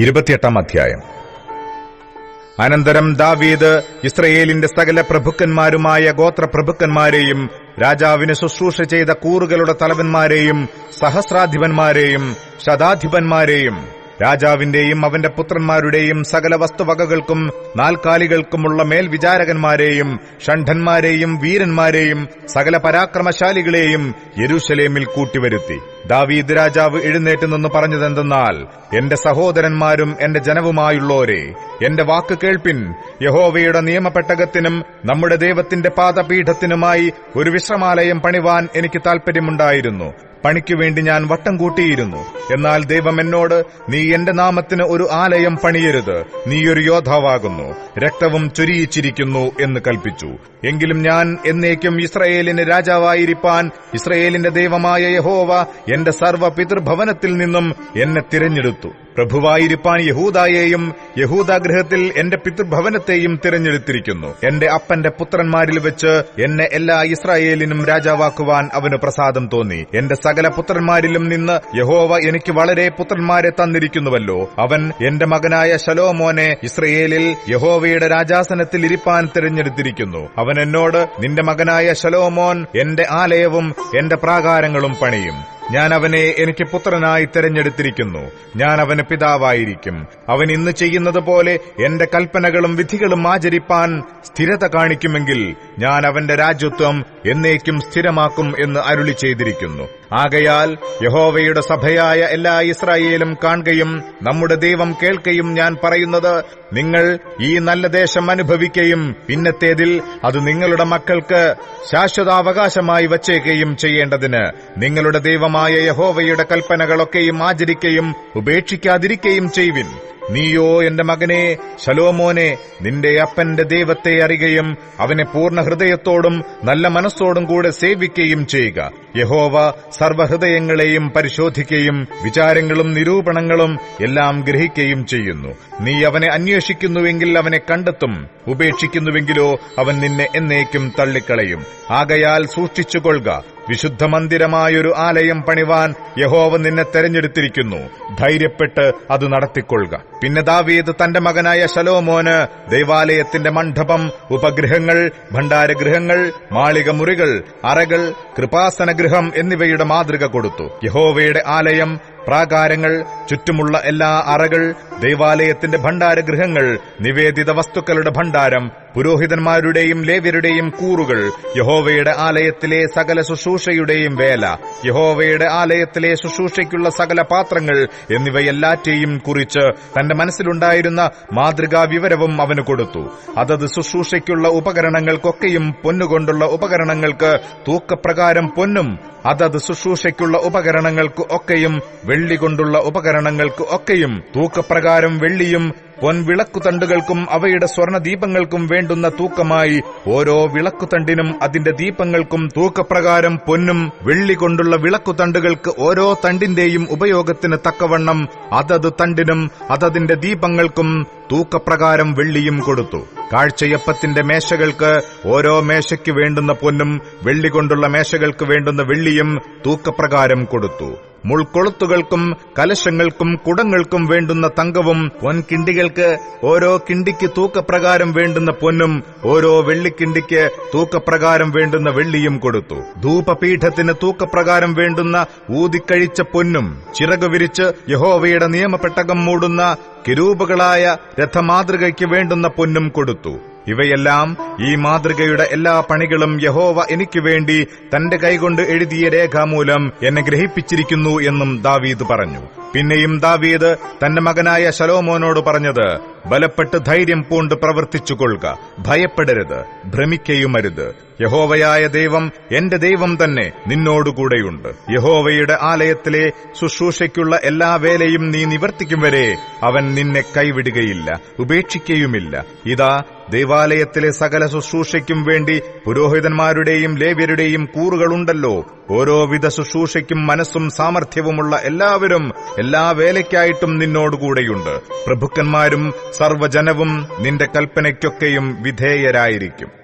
ഇരുപത്തിയെട്ടാം അധ്യായം. അനന്തരം ദാവീദ് ഇസ്രയേലിന്റെ സകല പ്രഭുക്കന്മാരുമായ ഗോത്രപ്രഭുക്കന്മാരെയും രാജാവിന് ശുശ്രൂഷ ചെയ്ത കൂറുകളുടെ തലവന്മാരെയും സഹസ്രാധിപന്മാരെയും ശതാധിപന്മാരെയും രാജാവിന്റെയും അവന്റെ പുത്രന്മാരുടെയും സകല വസ്തുവകകൾക്കും നാൽക്കാലികൾക്കുമുള്ള മേൽവിചാരകന്മാരെയും ഷണ്ഠന്മാരെയും വീരന്മാരെയും സകല പരാക്രമശാലികളെയും യെരൂശലേമിൽ കൂട്ടിവരുത്തി. ദാവീദ് രാജാവ് എഴുന്നേറ്റ് നിന്ന് പറഞ്ഞതെന്തെന്നാൽ എന്റെ സഹോദരന്മാരും എന്റെ ജനവുമായുള്ളോരെ എന്റെ വാക്ക് കേൾപ്പിൻ. യഹോവയുടെ നിയമപ്പെട്ടകത്തിനും നമ്മുടെ ദൈവത്തിന്റെ പാദപീഠത്തിനുമായി ഒരു വിശ്രമാലയം പണിവാൻ എനിക്ക് താൽപര്യമുണ്ടായിരുന്നു പണിക്കു വേണ്ടി ഞാൻ വട്ടം കൂട്ടിയിരുന്നു. എന്നാൽ ദൈവം എന്നോട് നീ എന്റെ നാമത്തിന് ഒരു ആലയം പണിയരുത്. നീയൊരു യോദ്ധാവാകുന്നു. രക്തവും ചൊരിയിച്ചിരിക്കുന്നു എന്ന് കൽപ്പിച്ചു. എങ്കിലും ഞാൻ എന്നേക്കും ഇസ്രയേലിന് രാജാവായിരിക്കാൻ ഇസ്രയേലിന്റെ ദൈവമായ യഹോവ എന്റെ സർവ പിതൃഭവനത്തിൽ നിന്നും എന്നെ തിരഞ്ഞെടുത്തു. പ്രഭുവായിരിക്കാൻ യഹൂദായെയും യഹൂദാഗ്രഹത്തിൽ എന്റെ പിതൃഭവനത്തെയും തിരഞ്ഞെടുത്തിരിക്കുന്നു. എന്റെ അപ്പന്റെ പുത്രന്മാരിൽ വെച്ച് എന്നെ എല്ലാ ഇസ്രായേലിനും രാജാവാക്കുവാൻ അവന് പ്രസാദം തോന്നി. എന്റെ സകല പുത്രന്മാരിലും നിന്ന് യഹോവ എനിക്ക് വളരെ പുത്രന്മാരെ തന്നിരിക്കുന്നുവല്ലോ. അവൻ എന്റെ മകനായ ശലോമോനെ ഇസ്രയേലിൽ യഹോവയുടെ രാജാസനത്തിൽ ഇരിപ്പാൻ തിരഞ്ഞെടുത്തിരിക്കുന്നു. അവൻ എന്നോട് നിന്റെ മകനായ ശലോമോൻ എന്റെ ആലയവും എന്റെ പ്രാകാരങ്ങളും പണിയും. ഞാൻ അവനെ എനിക്ക് പുത്രനായി തിരഞ്ഞെടുത്തിരിക്കുന്നു. ഞാൻ അവന് പിതാവായിരിക്കും. അവൻ ഇന്ന് ചെയ്യുന്നത് പോലെ എന്റെ കൽപ്പനകളും വിധികളും ആചരിപ്പാൻ സ്ഥിരത കാണിക്കുമെങ്കിൽ ഞാൻ അവന്റെ രാജ്യത്വം എന്നേക്കും സ്ഥിരമാക്കും എന്ന് അരുളി ചെയ്തിരിക്കുന്നു. ആകയാൽ യഹോവയുടെ സഭയായ എല്ലാ ഇസ്രായേലും കാണുകയും നമ്മുടെ ദൈവം കേൾക്കുകയും ഞാൻ പറയുന്നത് നിങ്ങൾ ഈ നല്ല ദേശം അനുഭവിക്കുകയും പിന്നത്തേതിൽ അത് നിങ്ങളുടെ മക്കൾക്ക് ശാശ്വതാവകാശമായി വച്ചേക്കുകയും ചെയ്യേണ്ടതിന് നിങ്ങളുടെ ദൈവമായ യഹോവയുടെ കൽപ്പനകളൊക്കെയും ആചരിക്കുകയും ഉപേക്ഷിക്കാതിരിക്കുകയും ചെയ്യുവിൻ നീയോ എന്റെ മകനെ ശലോമോനെ നിന്റെ അപ്പന്റെ ദൈവത്തെ അറിയുകയും അവനെ പൂർണ ഹൃദയത്തോടും നല്ല മനസ്സോടും കൂടെ സേവിക്കുകയും ചെയ്യുക. യഹോവ സർവഹൃദയങ്ങളെയും പരിശോധിക്കുകയും വിചാരങ്ങളും നിരൂപണങ്ങളും എല്ലാം ഗ്രഹിക്കുകയും ചെയ്യുന്നു. നീ അവനെ അന്വേഷിക്കുന്നുവെങ്കിൽ അവനെ കണ്ടെത്തും. ഉപേക്ഷിക്കുന്നുവെങ്കിലോ അവൻ നിന്നെ എന്നേക്കും തള്ളിക്കളയും. ആകയാൽ സൂക്ഷിച്ചുകൊള്ളുക. വിശുദ്ധ മന്ദിരമായൊരു ആലയം പണിവാൻ യഹോവ നിന്നെ തെരഞ്ഞെടുത്തിരിക്കുന്നു. ധൈര്യപ്പെട്ട് അത് നടത്തിക്കൊള്ളുക. പിന്നെ ദാവീദ് തന്റെ മകനായ ശലോമോന് ദൈവാലയത്തിന്റെ മണ്ഡപം ഉപഗ്രഹങ്ങൾ ഭണ്ഡാരഗൃഹങ്ങൾ മാളികമുറികൾ അറകൾ അറകൾ കൃപാസനഗൃഹം എന്നിവയുടെ മാതൃക കൊടുത്തു. യഹോവയുടെ ആലയം പ്രാകാരങ്ങൾ ചുറ്റുമുള്ള എല്ലാ അറകൾ ദൈവാലയത്തിന്റെ ഭണ്ഡാരഗൃഹങ്ങൾ നിവേദിത വസ്തുക്കളുടെ ഭണ്ഡാരം പുരോഹിതന്മാരുടെയും ലേവ്യരുടെയും കൂറുകൾ യഹോവയുടെ ആലയത്തിലെ സകല ശുശ്രൂഷയുടെയും വേല യഹോവയുടെ ആലയത്തിലെ ശുശ്രൂഷയ്ക്കുള്ള സകല പാത്രങ്ങൾ എന്നിവയെല്ലാറ്റെയും കുറിച്ച് തന്റെ മനസ്സിലുണ്ടായിരുന്ന മാതൃകാ വിവരവും അവന് കൊടുത്തു. അതത് ശുശ്രൂഷയ്ക്കുള്ള ഉപകരണങ്ങൾക്കൊക്കെയും പൊന്നുകൊണ്ടുള്ള ഉപകരണങ്ങൾക്ക് തൂക്കപ്രകാരം പൊന്നും അതത് ശുശ്രൂഷയ്ക്കുള്ള ഉപകരണങ്ങൾക്ക് ഒക്കെയും വെള്ളി കൊണ്ടുള്ള ഉപകരണങ്ങൾക്ക് ഒക്കെയും തൂക്കപ്രകാരം വെള്ളിയും പൊൻവിളക്കുതണ്ടുകൾക്കും അവയുടെ സ്വർണദീപങ്ങൾക്കും വേണ്ടുന്ന തൂക്കമായി ഓരോ വിളക്കുതണ്ടിനും അതിന്റെ ദീപങ്ങൾക്കും തൂക്കപ്രകാരം പൊന്നും വെള്ളി കൊണ്ടുള്ള വിളക്കുതണ്ടുകൾക്ക് ഓരോ തണ്ടിന്റെയും ഉപയോഗത്തിന് തക്കവണ്ണം അതത് തണ്ടിനും അതതിന്റെ ദീപങ്ങൾക്കും തൂക്കപ്രകാരം വെള്ളിയും കൊടുത്തു. കാഴ്ചയപ്പത്തിന്റെ മേശകൾക്ക് ഓരോ മേശയ്ക്ക് വേണ്ടുന്ന പൊന്നും വെള്ളി കൊണ്ടുള്ള മേശകൾക്ക് വേണ്ടുന്ന വെള്ളിയും തൂക്കപ്രകാരം കൊടുത്തു. മുൾക്കൊളുത്തുകൾക്കും കലശങ്ങൾക്കും കുടങ്ങൾക്കും വേണ്ടുന്ന തങ്കവും പൊൻകിണ്ടികൾക്ക് ഓരോ കിണ്ടിക്ക് തൂക്കപ്രകാരം വേണ്ടുന്ന പൊന്നും ഓരോ വെള്ളിക്കിണ്ടിക്ക് തൂക്കപ്രകാരം വേണ്ടുന്ന വെള്ളിയും കൊടുത്തു. ധൂപപീഠത്തിന് തൂക്കപ്രകാരം വേണ്ടുന്ന ഊതിക്കഴിച്ച പൊന്നും ചിറകു വിരിച്ച് യഹോവയുടെ നിയമപ്പെട്ടകം മൂടുന്ന കിരൂപകളായ രഥമാതൃകയ്ക്ക് വേണ്ടുന്ന പൊന്നും കൊടുത്തു. ഇവയെല്ലാം ഈ മാതൃകയുടെ എല്ലാ പണികളും യഹോവ എനിക്ക് വേണ്ടി തന്റെ കൈകൊണ്ട് എഴുതിയ രേഖാമൂലം എന്നെ ഗ്രഹിപ്പിച്ചിരിക്കുന്നു എന്നും ദാവീദ് പറഞ്ഞു. പിന്നെയും ദാവീദ് തന്റെ മകനായ ശലോമോനോട് പറഞ്ഞത് ബലപ്പെട്ട് ധൈര്യം പൂണ്ട് പ്രവർത്തിച്ചുകൊള്ളുക ഭയപ്പെടരുത് ഭ്രമിക്കയുമരുത്. യഹോവയായ ദൈവം എന്റെ ദൈവം തന്നെ നിന്നോടുകൂടെയുണ്ട്. യഹോവയുടെ ആലയത്തിലെ ശുശ്രൂഷയ്ക്കുള്ള എല്ലാ വേലയും നീ നിവർത്തിക്കും വരെ അവൻ നിന്നെ കൈവിടുകയില്ല ഉപേക്ഷിക്കുകയുമില്ല ഇതാ ദൈവാലയത്തിലെ സകല ശുശ്രൂഷയ്ക്കും വേണ്ടി പുരോഹിതന്മാരുടെയും ലേവ്യരുടെയും കൂറുകളുണ്ടല്ലോ. ഓരോ വിധ ശുശ്രൂഷയ്ക്കും മനസ്സും സാമർഥ്യവുമുള്ള എല്ലാവരും എല്ലാ വേലയ്ക്കായിട്ടും നിന്നോടുകൂടെയുണ്ട്. പ്രഭുക്കന്മാരും സർവജനവും നിന്റെ കൽപ്പനയ്ക്കൊക്കെയും വിധേയരായിരിക്കും.